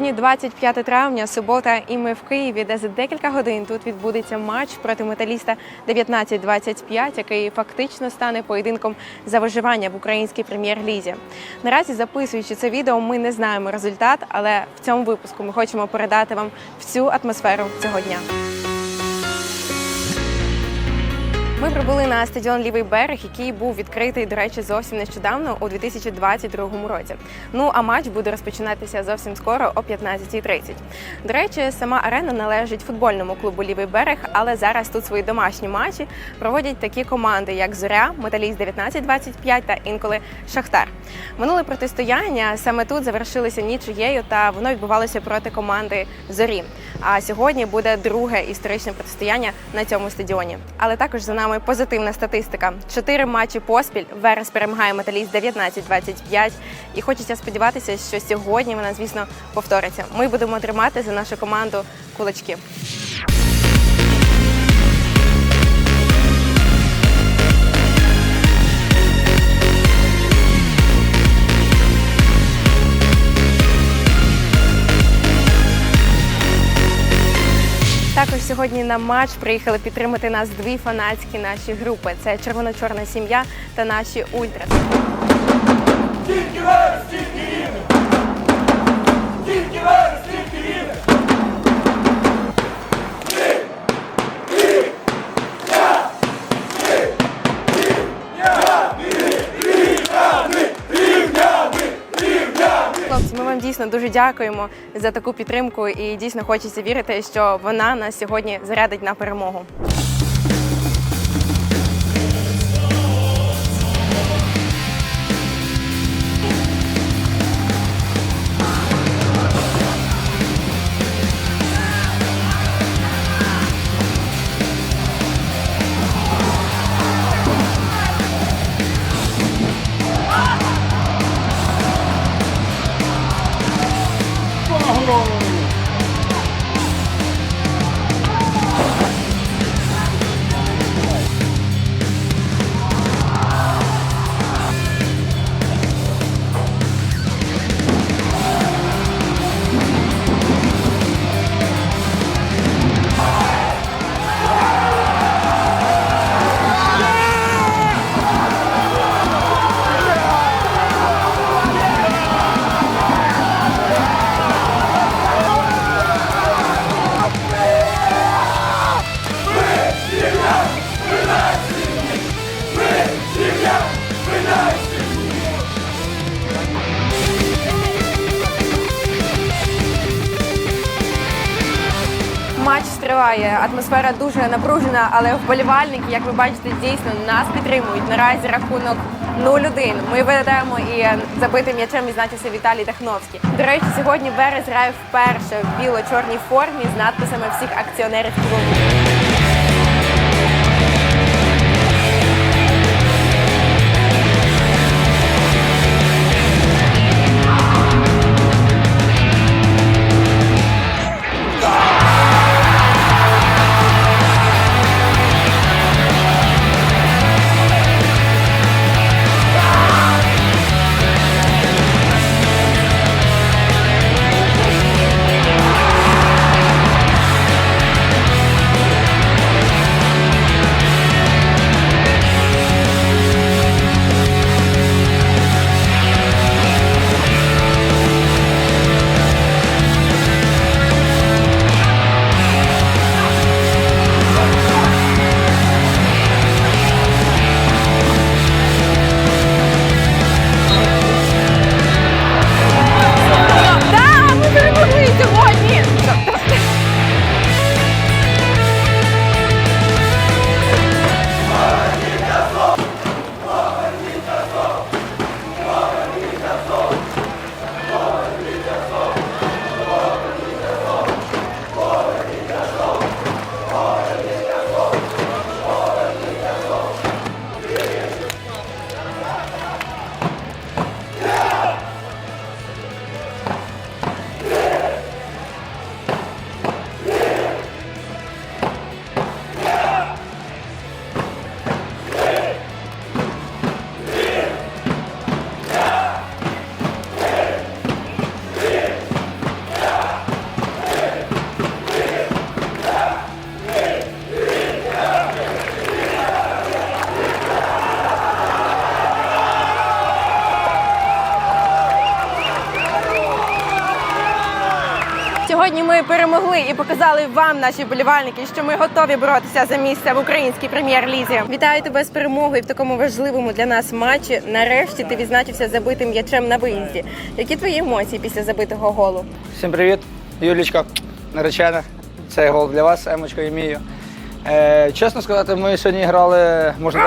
Сьогодні 25 травня, субота, і ми в Києві, де за декілька годин тут відбудеться матч проти металіста 19-25, який фактично стане поєдинком за виживання в українській прем'єр-лізі. Наразі записуючи це відео, ми не знаємо результат, але в цьому випуску ми хочемо передати вам всю атмосферу цього дня. Ми прибули на стадіон Лівий берег, який був відкритий, до речі, зовсім нещодавно у 2022 році. Ну а матч буде розпочинатися зовсім скоро о 15.30. До речі, сама арена належить футбольному клубу Лівий берег, але зараз тут свої домашні матчі проводять такі команди, як Зоря, Металіст 1925 та інколи Шахтар. Минуле протистояння саме тут завершилося нічиєю, та воно відбувалося проти команди Зорі. А сьогодні буде друге історичне протистояння на цьому стадіоні. Але також за нами позитивна статистика: чотири матчі поспіль. Верес перемагає металіст 19-25. І хочеться сподіватися, що сьогодні вона, звісно, повториться. Ми будемо тримати за нашу команду кулачки. Сьогодні на матч приїхали підтримати нас дві фанатські наші групи: це червоно-чорна сім'я та наші ультра. Тільки вас, тільки рівне! Тільки верес, дуже дякуємо за таку підтримку і дійсно хочеться вірити, що вона нас сьогодні зарядить на перемогу. Триває. Атмосфера дуже напружена, але вболівальники, як ви бачите, дійсно нас підтримують. Наразі рахунок 0-1. Ми ведемо і забитим м'ячем відзначився Віталій Дахновський. До речі, сьогодні Верес грає вперше в біло-чорній формі з надписами всіх акціонерів клубу. Сьогодні ми перемогли і показали вам, наші вболівальники, що ми готові боротися за місце в українській прем'єр-лізі. Вітаю тебе з перемогою в такому важливому для нас матчі. Нарешті ти відзначився забитим м'ячем на виїзді. Які твої емоції після забитого голу? Всім привіт, Юлічка, наречена. Цей гол для вас, Емочка і Мію. Е, чесно сказати, ми сьогодні грали, можна.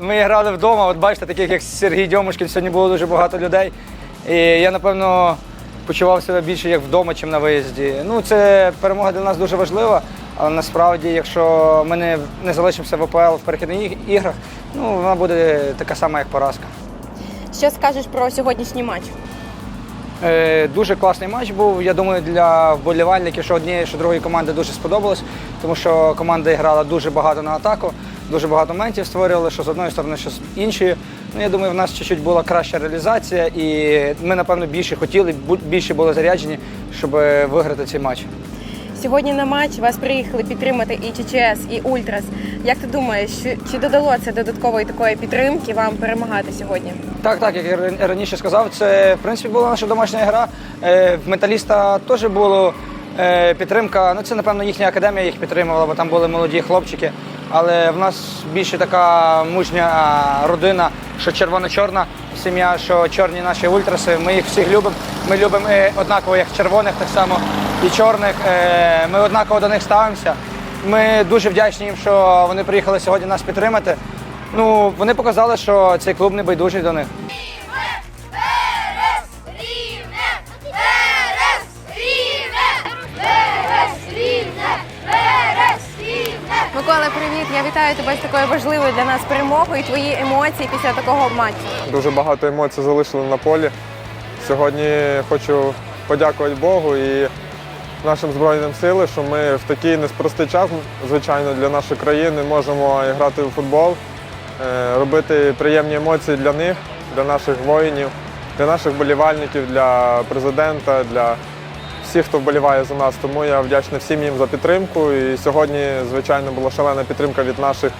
Ми грали вдома, от бачите, таких як Сергій Дьомушкін, сьогодні було дуже багато людей. І я, напевно, почував себе більше як вдома, ніж на виїзді. Ну, це перемога для нас дуже важлива, але насправді, якщо ми не, не залишимося в ОПЛ в перехідних іграх, ну, вона буде така сама, як поразка. Що скажеш про сьогоднішній матч? Е, Дуже класний матч був. Я думаю, для вболівальників, що однієї, що другої команди дуже сподобалось, тому що команда грала дуже багато на атаку, дуже багато моментів створювали, що з одної сторони, що з іншої. Ну, я думаю, в нас чуть-чуть була краща реалізація, і ми, напевно, більше хотіли, більше були заряджені, щоб виграти цей матч. Сьогодні на матч вас приїхали підтримати і ЧЧС, і Ультрас. Як ти думаєш, чи додало це додаткової такої підтримки вам перемагати сьогодні? Так, так, як я раніше сказав, це в принципі була наша домашня гра. Е, В металіста теж була е, підтримка. Ну, це, напевно, їхня академія їх підтримувала, бо там були молоді хлопчики. Але в нас більше така мужня родина, що червоно-чорна сім'я, що чорні наші ультраси. Ми їх всіх любимо. Ми любимо е, однаково як червоних, так само і чорних. Е, Ми однаково до них ставимося. Ми дуже вдячні їм, що вони приїхали сьогодні нас підтримати. Ну, вони показали, що цей клуб не байдужий до них. Я вітаю тебе з такою важливою для нас перемогою. і Твої емоції після такого матчу. Дуже багато емоцій залишили на полі. Сьогодні хочу подякувати Богу і нашим Збройним силам, що ми в такий неспростий час, звичайно, для нашої країни можемо грати у футбол, е, робити приємні емоції для них, для наших воїнів, для наших болівальників, для президента, для всіх, хто вболіває за нас. Тому я вдячний всім їм за підтримку. І сьогодні, звичайно, була шалена підтримка від наших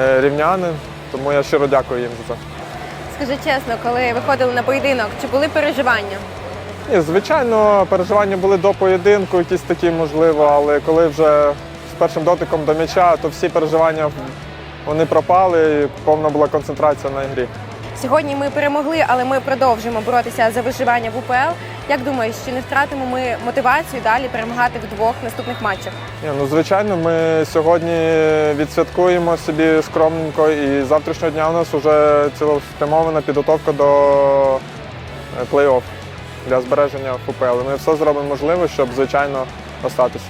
е, рівнянин. Тому я щиро дякую їм за це. Скажи чесно, коли виходили на поєдинок, чи були переживання? Ні, звичайно, переживання були до поєдинку, якісь такі можливо, але коли вже з першим дотиком до м'яча, то всі переживання вони пропали, і повна була концентрація на грі. Сьогодні ми перемогли, але ми продовжуємо боротися за виживання в УПЛ. Як думаєш, чи не втратимо ми мотивацію далі перемагати в двох наступних матчах? Ні, ну звичайно, ми сьогодні відсвяткуємо собі скромненько, і з завтрашнього дня у нас вже цілеспрямована підготовка до е, плей-офф для збереження ФПЛ. Ми все зробимо можливе, щоб звичайно остатися.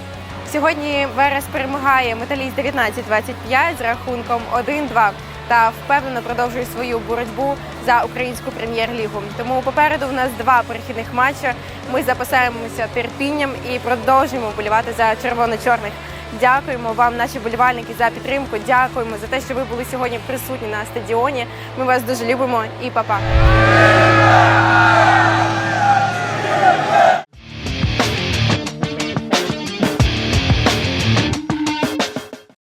Сьогодні Верес перемагає металіст 19-25 з рахунком 1-2 та впевнено продовжує свою боротьбу за українську прем'єр-лігу. Тому попереду в нас два перехідних матчі. Ми запасаємося терпінням і продовжуємо вболівати за червоно-чорних. Дякуємо вам, наші болівальники, за підтримку. Дякуємо за те, що ви були сьогодні присутні на стадіоні. Ми вас дуже любимо і па-па.